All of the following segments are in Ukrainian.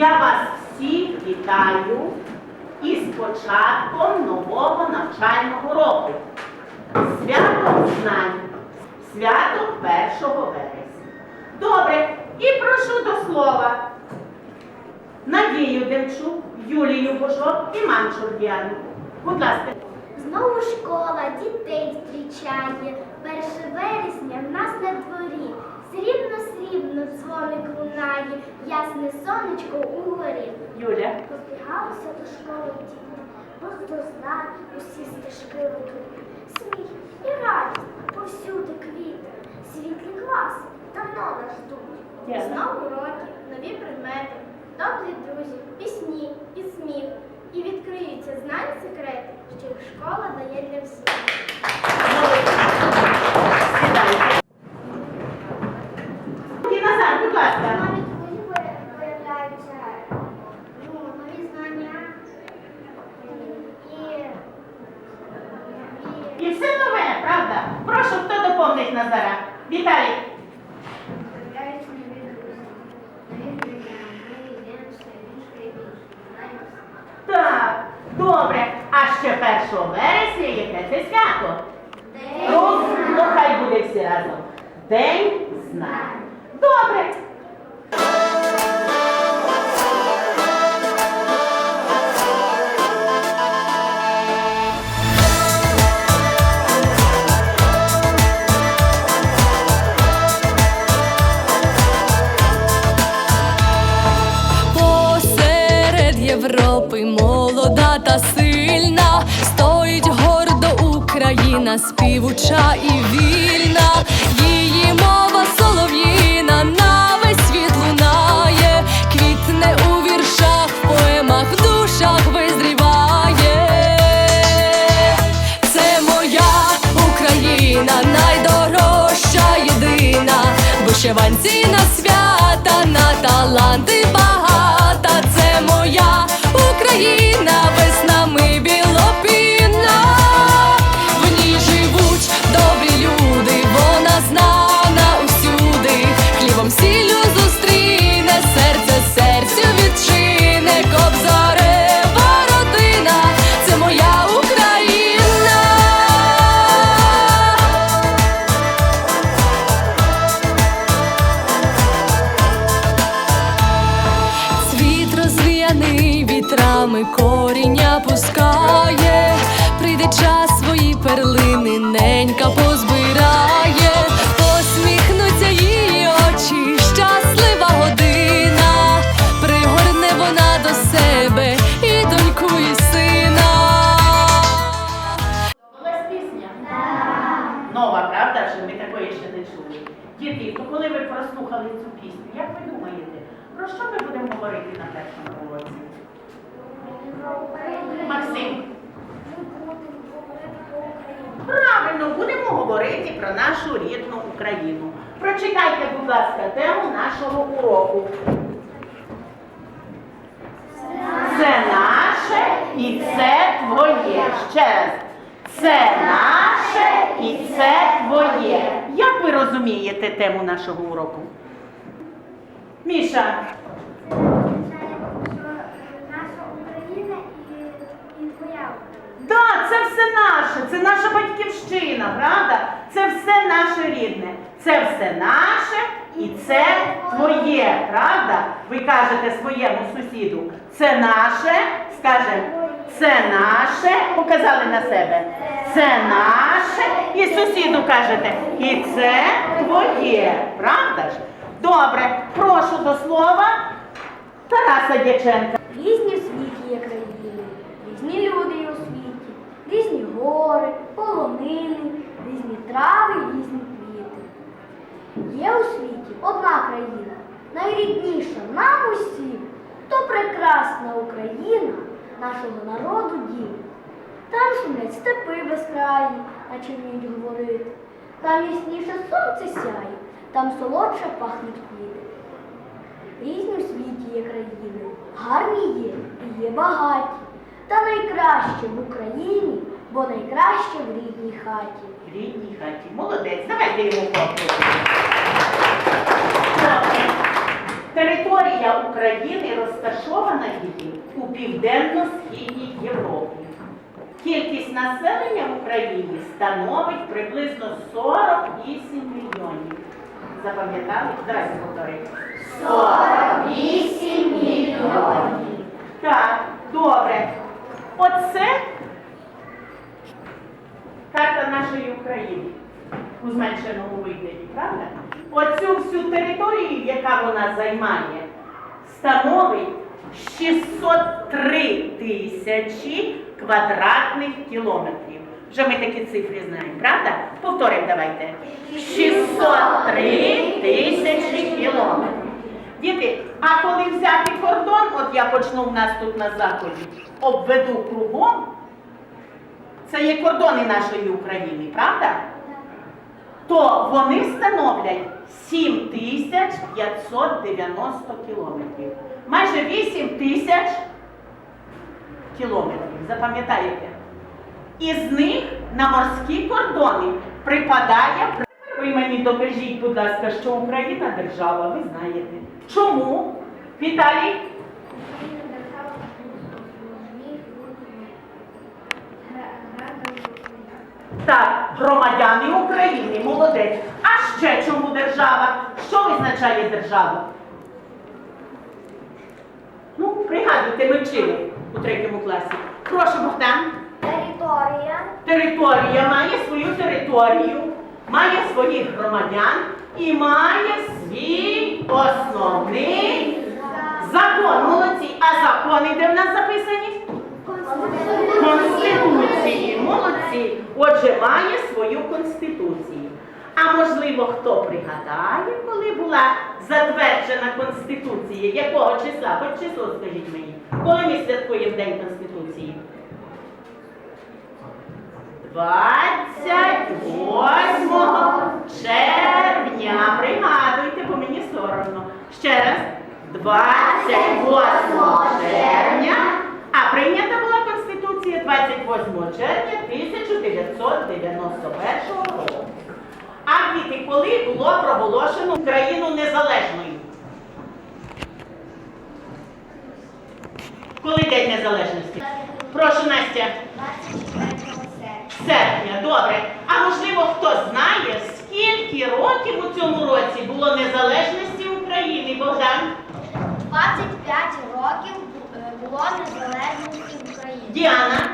Я вас всіх вітаю із початком нового навчального року. Свято знань. Свято 1 вересня. Добре, і прошу до слова. Надію Демчук, Юлію Божок і Манчур Діану. Будь ласка. Знову школа дітей зустрічає. Перше вересня в нас на дворі. Срібно срібно дзвоник лунає, ясне сонечко угорі. Юля. Позбігалися до школи діти, воздозна усі стежки ведуть. Сміх і радість повсюди квіти, світлі класи давно нас ждуть. Знову уроки, нові предмети, добрі друзі, пісні і сміх. І відкриються знань секрети, що їх школа дає для всіх. Європи молода та сильна, стоїть гордо Україна, співуча і вільна, вітрами коріння пускає, Раз. Це наше і це твоє. Як ви розумієте тему нашого уроку? Міша, Наша Україна і, твоя Україна. да, це все наше, це наша батьківщина, правда? Це все наше рідне. Це все наше і це твоє, правда? Ви кажете своєму сусіду, це наше, скаже, це наше, показали на себе. Це наше, і сусіду кажете, і це твоє, правда ж? Добре, прошу до слова Тараса Дяченка. Різні в світі є країни, різні люди є у світі, різні гори, полонини, різні трави, різні квіти. Є у світі одна країна, найрідніша нам усім, то прекрасна Україна нашого народу дім. Там шумлять степи безкраї, наче вміють говорити. Там ясніше сонце сяє, там солодше пахнуть квіти. Різні в світі є країни, гарні є і є багаті. Та найкраще в Україні, бо найкраще в рідній хаті. В рідній хаті. Молодець, давайте йому. Територія територія України розташована її у південно-східній Європі. Кількість населення в Україні становить приблизно 48 мільйонів. Запам'ятали? Давайте повторимо. 48 мільйонів. Так, добре. Оце карта нашої України у зменшеному вигляді, правда? Оцю всю територію, яка вона займає, становить 603 тисячі квадратних кілометрів. Вже ми такі цифри знаємо, правда? Повторимо давайте. 603 тисячі кілометрів. Діти, а коли взяти кордон, от я почну в нас тут на заході, обведу кругом, це є кордони нашої України, правда? То вони становлять 7590 кілометрів. Майже 8 тисяч кілометрів. Запам'ятаєте? Із них на морські кордони припадає. Ви мені докажіть, будь ласка, що Україна держава, ви знаєте. Чому? Віталій? Так, громадяни України, молодець. А ще чому держава? Що визначає державу? Пригадуйте, ми вчили у третьому класі. Прошу, Богдан. Територія. Територія має свою територію, має своїх громадян і має свій основний закон. Молодці. А закони де в нас записані? Конституції. Молодці. Отже, має свою конституцію. А можливо, хто пригадає, коли була затверджена Конституція? Якого числа? Хоч число скажіть мені. Коли ми святкуємо День Конституції? 28 червня. Пригадуйте, бо мені соромно. Ще раз. 28 червня. А прийнята була Конституція 28 червня 1991 року. А діти, коли було проголошено Україну незалежною? Коли День Незалежності? Прошу, Настя. 24 серпня. Добре. А можливо, хто знає, скільки років у цьому році було незалежності України, Богдан? 25 років е, було незалежності України. Діана,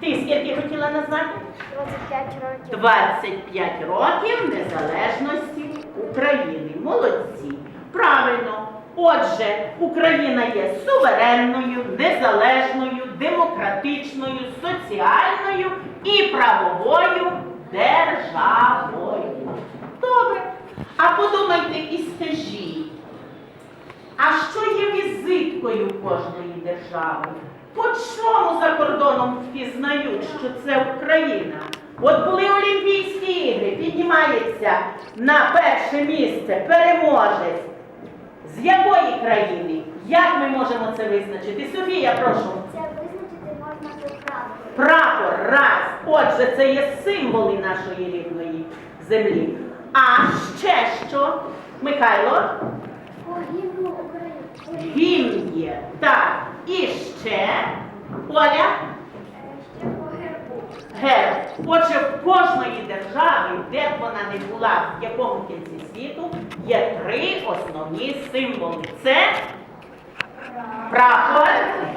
ти скільки хотіла назвати? 25 років. 25 років незалежності України. Молодці. Правильно. Отже, Україна є суверенною, незалежною, демократичною, соціальною і правовою державою. Добре. А подумайте і скажіть, а що є візиткою кожної держави? По чому за кордоном впізнають, що це Україна? От були Олімпійські ігри, піднімається на перше місце переможець. З якої країни? Як ми можемо це визначити? Софія, прошу. Це визначити можна по правилу. Прапор, раз. Отже, це є символи нашої рідної землі. А ще що? Михайло? По гімну України. Гімн є. Так. І ще. Оля? Герб. Отже, в кожної держави, де б вона не була, в якому кінці світу, є три основні символи. Це прапор,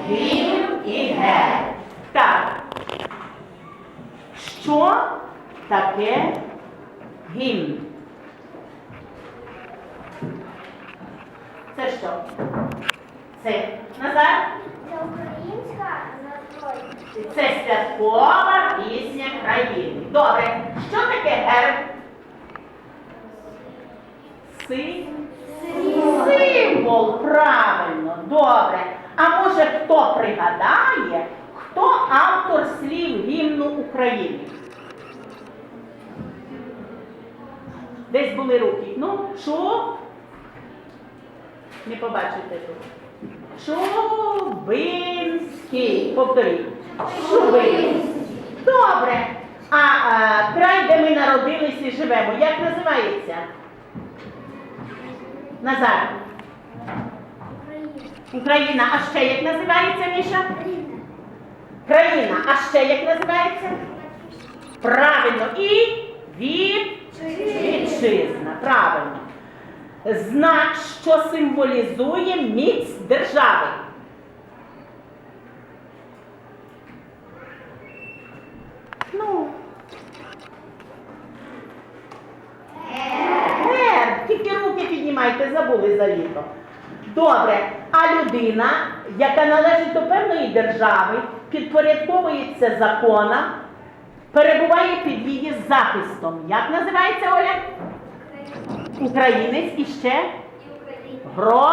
гімн і герб. Так. Що таке гімн? Це що? Це Назар? Це святкова пісня країни. Добре. Що таке герб? Си? Символ, правильно, добре. А може хто пригадає, хто автор слів гімну України? Десь були руки. Ну, Чу? Не побачите тут. Чубинський. Повторіть. Чубинський. Добре. А, а край, де ми народились і живемо, як називається? Назар. Україна, а ще як називається, Міша? Країна, а ще як називається? Правильно. І вітчизна. Правильно. Знак, що символізує міць держави. Ну. Герб, тільки руки піднімайте, забули за літо. Добре, а людина, яка належить до певної держави, підпорядковується законам, перебуває під її захистом. Як називається Оля? Українець і ще гро...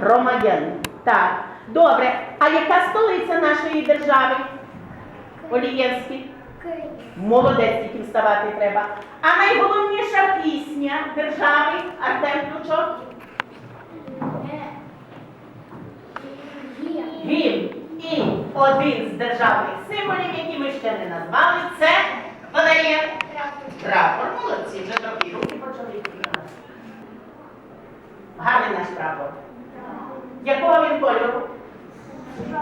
громадянин. Так. Добре. А яка столиця нашої держави? Олієвський. Молодець, тільки вставати треба. А найголовніша пісня держави Артем Ключок? Гімн. І один з державних символів, які ми ще не назвали, це Валерія. Прапор. Молодці, вже трохи руки почали. Гарний наш прапор. Якого він кольору?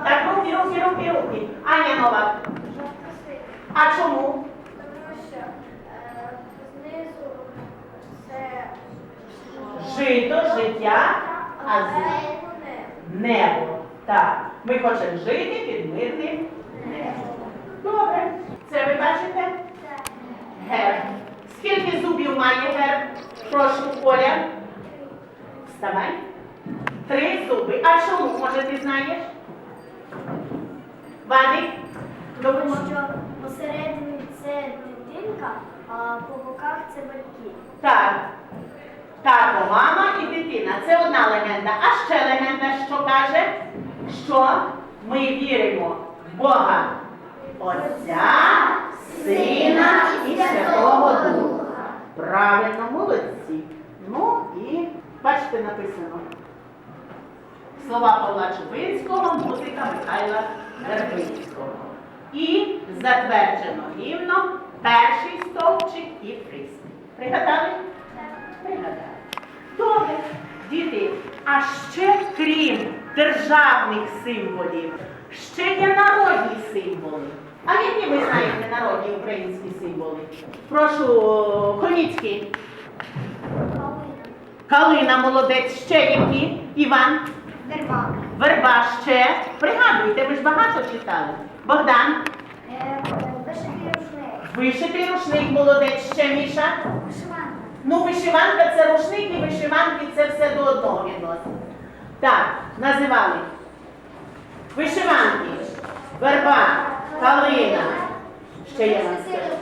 Так, руки, руки, руки, руки. Аня Новак. А чому? Тому що е, знизу це Жито, життя, а з небо. небо. Так. Ми хочемо жити під мирним небом. Добре. Це ви бачите? Герб. Скільки зубів має герб? Прошу, Оля. Вставай. Три зуби. А чому, може, ти знаєш? Вадик? Тому що посередині це дитинка, а по боках це батьки. Так. Тато, мама і дитина. Це одна легенда. А ще легенда, що каже, що ми віримо в Бога Отця, Сина і Святого Духа. Правильно, молодці. Ну і бачите, написано. Слова Павла Чубинського, музика Михайла Вербицького. І затверджено гімном перший стовпчик і приступ. Пригадали? Пригадали. Добре, діти, а ще крім державних символів, ще є народні символи. А які ви знаєте народні українські символи? Прошу, Хоміцький. Калина молодець, ще які? Іван. Верба. Верба ще. Пригадуйте, ви ж багато читали. Богдан. Вишитий рушник. Вишитий рушник, молодець, ще Міша. Вишиванка. Ну, вишиванка це рушник і вишиванки це все до одного відносить. Так, називали. Вишиванки, верба, калина. Ще я вам скажу.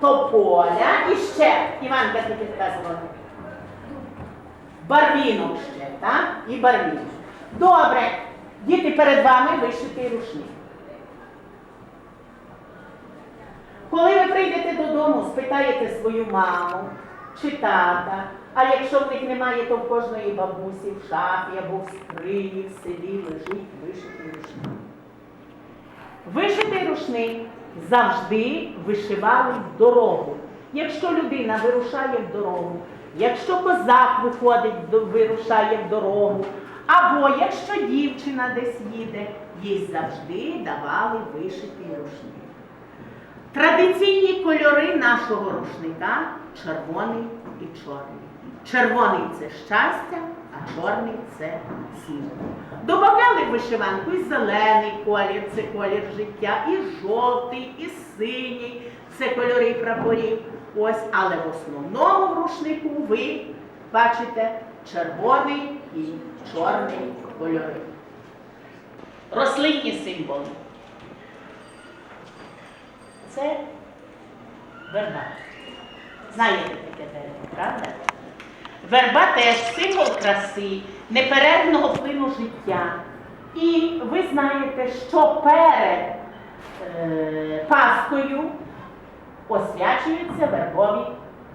Тополя і ще. Іванка ти підказувала. Барвінок ще, так? І барвінок. Добре. Діти перед вами вишитий рушник. Коли ви прийдете додому, спитаєте свою маму чи тата, а якщо в них немає, то в кожної бабусі в шафі або в скрині в селі лежить вишитий рушник. Вишитий рушник завжди вишивали в дорогу. Якщо людина вирушає в дорогу, якщо козак виходить, вирушає в дорогу, або якщо дівчина десь їде, їй завжди давали вишитий рушник. Традиційні кольори нашого рушника червоний і чорний. Червоний це щастя, а чорний це смерть. Добавляли в вишиванку і зелений колір, це колір життя, і жовтий, і синій, це кольори прапорів. Ось, але в основному в рушнику ви бачите червоний і чорний кольори. Рослинні символи. Це верба. Знаєте таке дерево, правда? Верба теж символ краси, неперервного впливу життя. І ви знаєте, що перед е, Паскою освячуються вербові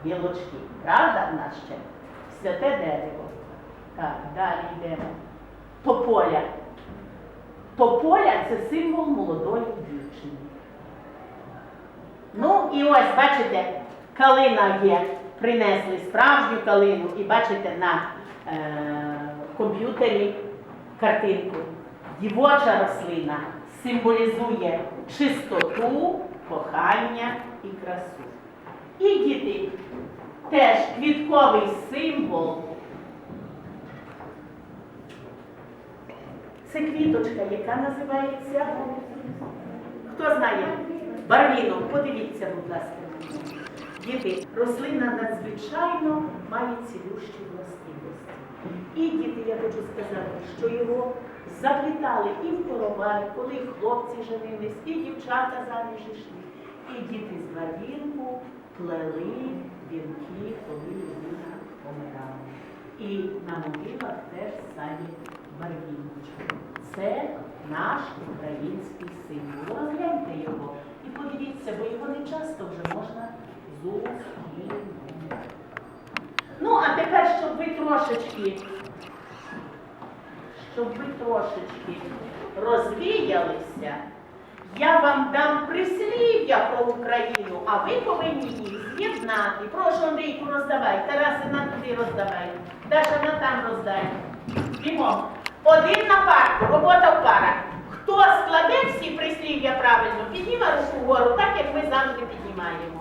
гілочки. Правда в нас ще? Святе дерево. Так, далі йдемо. Тополя. Тополя це символ молодої дівчини. Ну і ось, бачите, калина є. Принесли справжню калину і бачите на е, комп'ютері картинку. Дівоча рослина символізує чистоту, кохання і красу. І діти теж квітковий символ. Це квіточка, яка називається. Хто знає? Барвінок. Подивіться, будь ласка. Діти, рослина надзвичайно має цілющі властивості. І діти, я хочу сказати, що його заплітали і в коровай, коли хлопці женились, і дівчата заміж йшли. І діти з барвінку плели вінки, коли людина помирала. І на могилах теж самі барвіночки. Це наш український символ. Розгляньте його і подивіться, бо його не часто вже можна зустріти. Ну, а тепер, щоб ви трошечки, щоб ви трошечки розвіялися, я вам дам прислів'я про Україну, а ви повинні їх з'єднати. Прошу, Андрійку, роздавай. Тараси на туди роздавай. Даша на там роздай. Бігом. Один на парку, робота в парах. Хто складе всі прислів'я правильно, підніме руку вгору, так як ми завжди піднімаємо.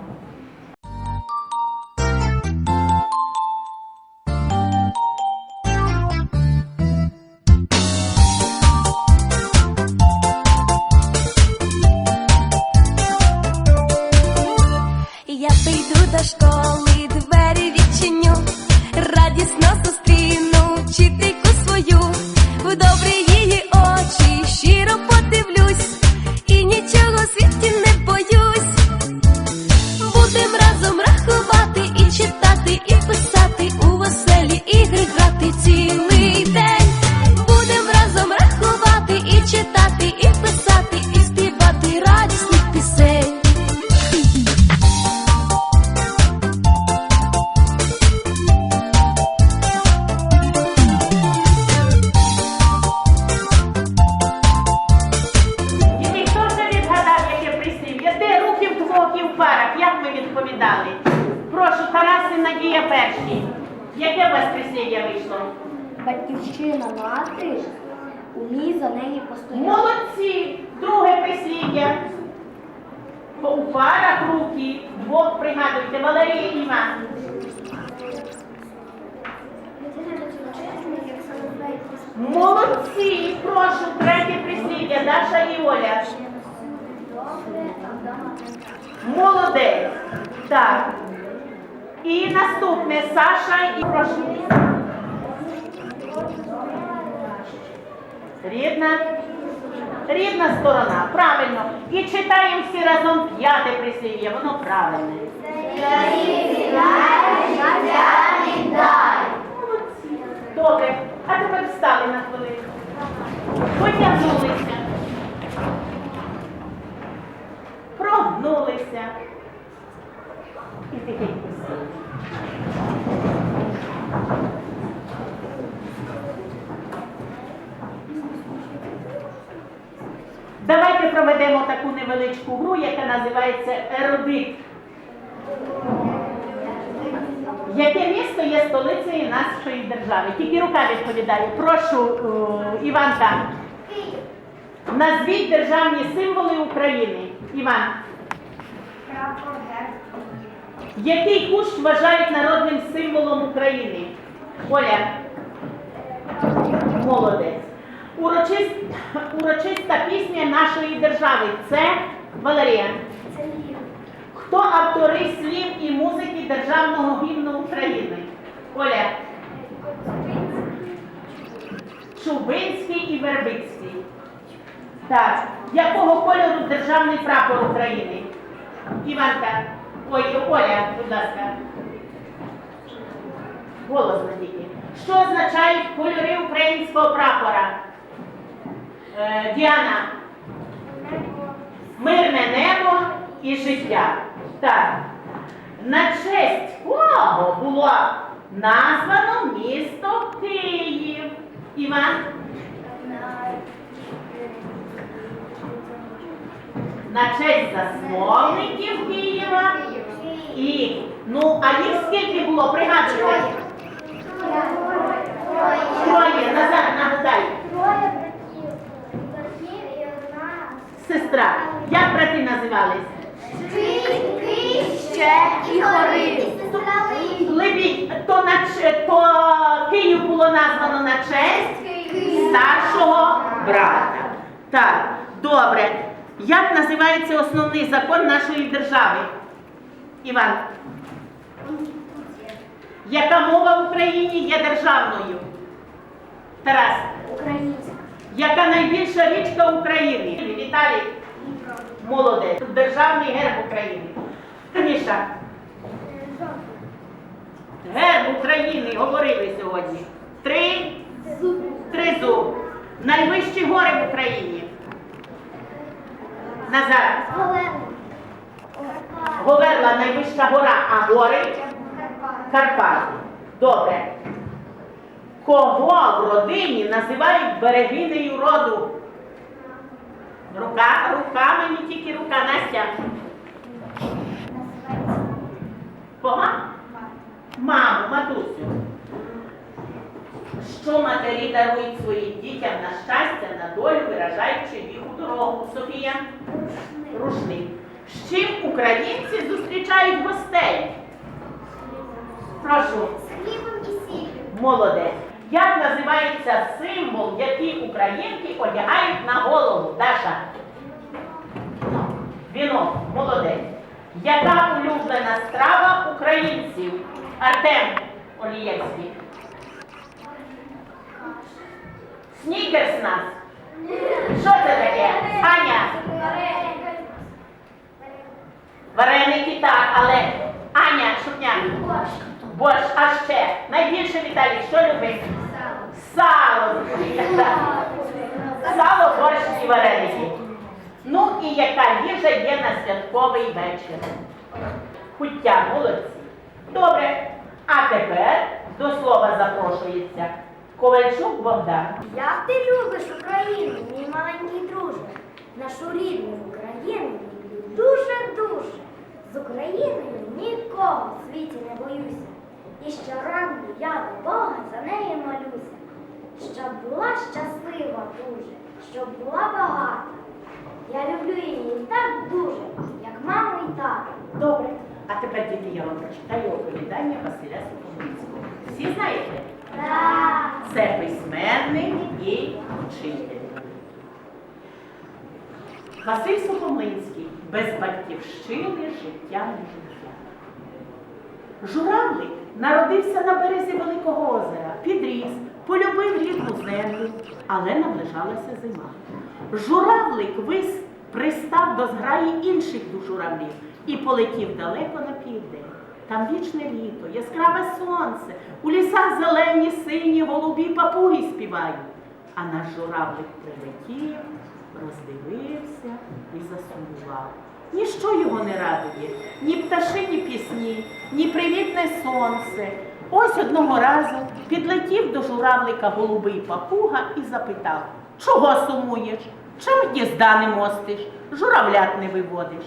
Ми? Прошу, Тарас і Надія перші. Яке у вас прислів'я вийшло? Батьківщина мати, умій за неї постояти. Молодці! Друге прислів'я. У парах руки, двох пригадуйте, Валерія і Іван. Молодці! Прошу, третє прислів'я, Даша і Оля. Молодець. Так. І наступне Саша і прошу. Рідна. Рідна сторона. Правильно. І читаємо всі разом п'яте прислів'я. Воно правильне. Добре. А тепер встали на хвилину. Потягнулися. Прогнулися. І тихенько сіли. Давайте проведемо таку невеличку гру, яка називається ерудит. Яке місто є столицею нашої держави? Тільки рука відповідає. Прошу, е, Іванка. Назвіть державні символи України. Іван. Який кущ вважають народним символом України? Оля. Молодець. Урочист, урочиста пісня нашої держави. Це Валерія. Хто автори слів і музики Державного гімну України? Оля. Чубинський і Вербицький. Так. Якого кольору державний прапор України? Іванка. Ой, Оля, будь ласка. Голосно тільки. Що означають кольори українського прапора? Е, Діана. Мирне небо і життя. Так. На честь кого було названо місто Київ? Іван? На честь засновників Києва і. Ну, а їх скільки було? Пригадуйте. Троє. Назад нагадай. Сестра. Як брати називались? ще і гори. Лебідь, то, на, то Київ було названо на честь старшого брата. Так, добре. Як називається основний закон нашої держави? Іван. Яка мова в Україні є державною? Тарас. Українська. Яка найбільша річка України? Віталій. Молодець. Державний герб України. Міша. Герб України говорили сьогодні. Три. Тризуб. Найвищі гори в Україні. Назар. Говерла найвища гора, а гори Карпати. Добре. Кого в родині називають берегинею роду? Рука, руками, не тільки рука, Настя. Кого? Маму, матусю. Що матері дарують своїм дітям на щастя, на долю, виражаючи їх у дорогу? Софія? Рушник. З чим українці зустрічають гостей? Прошу. хлібом і сіллю. Молодець. Як називається символ, який українки одягають на голову? Даша? Вінок. Молодець. Яка улюблена страва українців? Артем Олієвський. Снікерс нас. Що це таке? Аня? Вареники так, але Аня Шутняк. Борщ, а ще найбільше Віталій, що любить? Сало. Сало, борщ і вареники. Ну і яка їжа є на святковий вечір? Куття, молодці. Добре. А тепер до слова запрошується Ковальчук Богдан. Як ти любиш Україну, мій маленький друже? Нашу рідну Україну люблю дуже-дуже. З Україною нікого в світі не боюся. І щоранку я до Бога за неї молюся. Щоб була щаслива дуже, щоб була багата. Я люблю її так дуже, як маму і тата. Добре. А тепер, діти, я вам прочитаю оповідання Василя Сухомлинського. Всі знаєте? Так. Це письменник і вчитель. Василь Сухомлинський без батьківщини життя не життя. Журавлик народився на березі Великого озера, підріс, полюбив рідну землю, але наближалася зима. Журавлик вис пристав до зграї інших журавлів і полетів далеко на південь. Там вічне літо, яскраве сонце, у лісах зелені, сині, голубі папуги співають. А наш журавлик прилетів, роздивився і засумував. Ніщо його не радує, ні пташині пісні, ні привітне сонце. Ось одного разу підлетів до журавлика голубий папуга і запитав, чого сумуєш? Чим гнізда не мостиш? Журавлят не виводиш.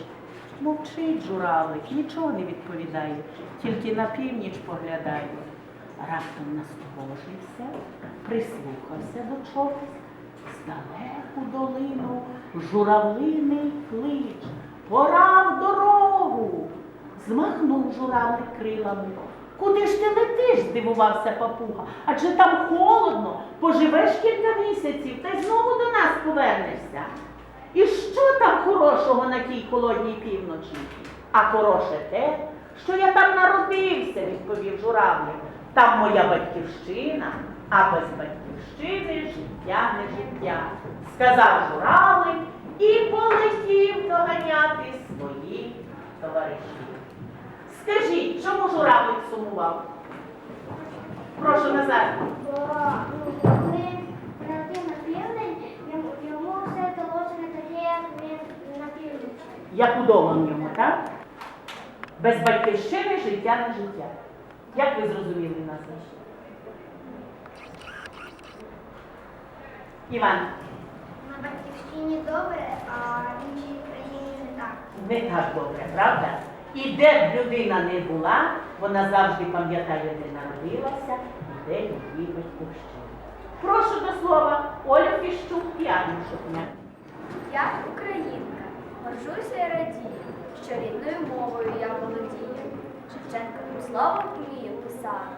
Мовчить журавлик, нічого не відповідає, тільки на північ поглядає. Раптом насторожився, прислухався до чогось. Здалеку долину журавлиний клич. Пора в дорогу. Змахнув журавлик крилами. Куди ж ти летиш? здивувався папуга. Адже там холодно, поживеш кілька місяців та й знову до нас повернешся. І що там хорошого на тій холодній півночі? А хороше те, що я там народився, відповів журавлик. Там моя батьківщина, а без батьківщини життя не життя, сказав журавлик і полетів доганяти своїх товаришів. Скажіть, чому журавлик сумував? Прошу назад. Ну, як удома в ньому, так? Без батьківщини життя не життя. Як ви зрозуміли нас? Іван, батьківщині добре, а в іншій країні не так. не так добре, правда? І де б людина не була, вона завжди пам'ятає, де народилася і де її батьківщина. Прошу до слова Олю Фіщук і Анну Шопня. Я українка, Горжуся і радію, що рідною мовою я володію. Шевченковим словом вмію писати,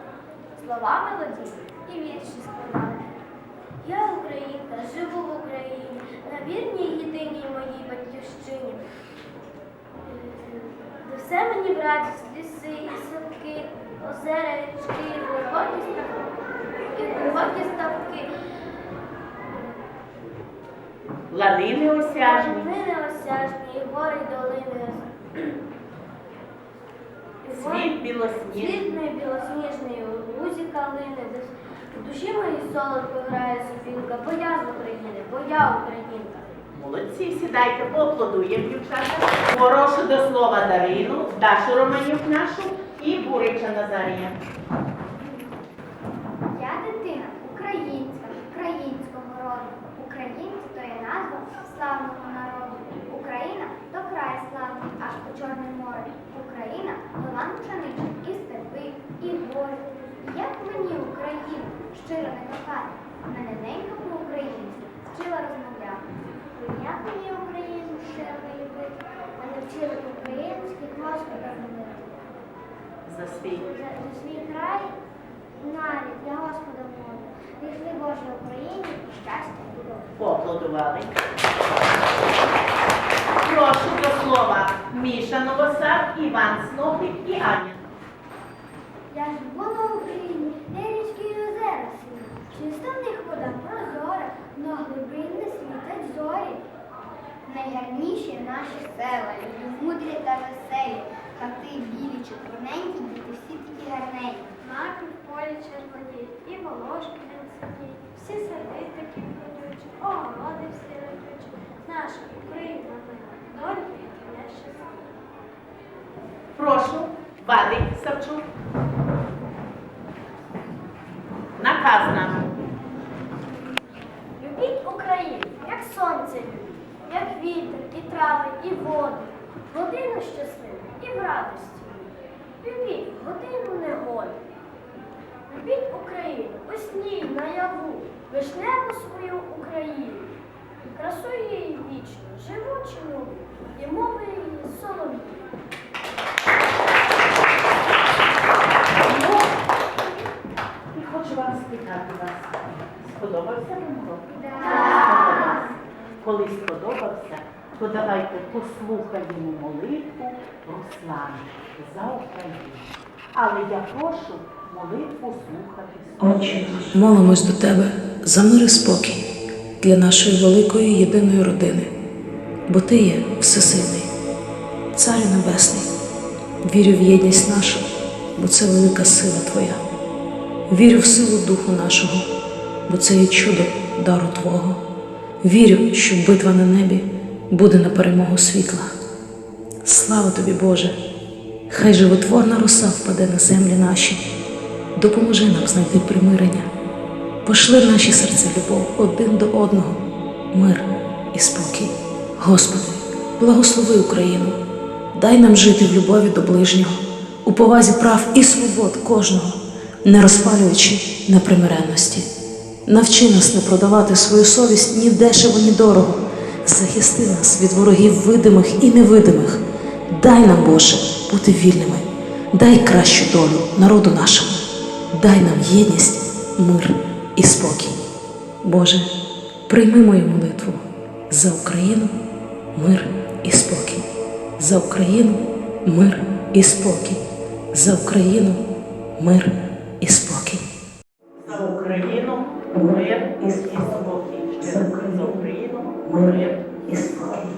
слова мелодійні і вірші складати. Я українка, живу в Україні, на вірній єдиній моїй батьківщині. Де все мені в радість, ліси і садки, озера, річки, глибокі ставки, і глибокі ставки. Ланини осяжні. Ми неосяжні, і гори, і долини. Світ білосніжний. Світний, білосніжний, у лузі калини, в душі моїй солодко грає сопілка, бо я з України, бо я українка. Молодці, сідайте, поаплодуємо, дівчата. Хорошу до слова Дарину, Дашу Романюк нашу і Бурича Назарія. Я дитина українська, українського роду. Українці то є назва славного народу. Україна то край славний, аж по Чорне море. Україна то лан і степи, і гори. І як мені Україну щиро не кохати, мене ненька по-українськи вчила розмовляти. Як мені Україну щиро не любити, мене вчили по-українськи Господа молити. За свій. За за свій край навіть для Господа молю. Прийшли Боже Україні, щастя було. Поаплодували. Прошу до слова Міша Новосад, Іван Снопик і Аня. Я живу на Україні, де річки і озера сіли. Чиста в них вода прозора, на глибини світять зорі. Найгарніші наші села, люди мудрі та веселі, хати білі, чорненькі, діти всі такі гарненькі. Маки в полі червоніють, і волошки не сидять, всі сади такі ходючі, огороди всі родючі. Наша Україна мила, долі не щасливі. Прошу, Вадик Савчук. Наказ нам. Любіть Україну, як сонце любіть, як вітер, і трави, і воду, годину щасливу і в радості. Любіть годину негоди. Любіть Україну, у сні, наяву, вишневу свою Україну, красу її вічну, живучу нову, і мови її солов'ї. Ну, і хочу вам спитати вас. Сподобався вам урок? Сподобався. Коли сподобався, то давайте послухаємо молитву Руслана за Україну. Але я прошу молитву слухати. Отче, молимось до Тебе за мир і спокій для нашої великої єдиної родини, бо Ти є всесильний, Царю Небесний. Вірю в єдність нашу, бо це велика сила Твоя. Вірю в силу Духу нашого, бо це є чудо дару Твого. Вірю, що битва на небі буде на перемогу світла. Слава тобі, Боже! Хай животворна роса впаде на землі наші, допоможи нам знайти примирення, пошли в наші серця любов один до одного, мир і спокій. Господи, благослови Україну, дай нам жити в любові до ближнього, у повазі прав і свобод кожного, не розпалюючи непримиренності. Навчи нас не продавати свою совість ні дешево, ні дорого. Захисти нас від ворогів видимих і невидимих. Дай нам, Боже, бути вільними. Дай кращу долю народу нашому. Дай нам єдність, мир і спокій. Боже, прийми мою молитву за Україну, мир і спокій. За Україну, мир і спокій. За Україну, мир і спокій. За Україну мир і спокій. Ще за Україну мир і спокій.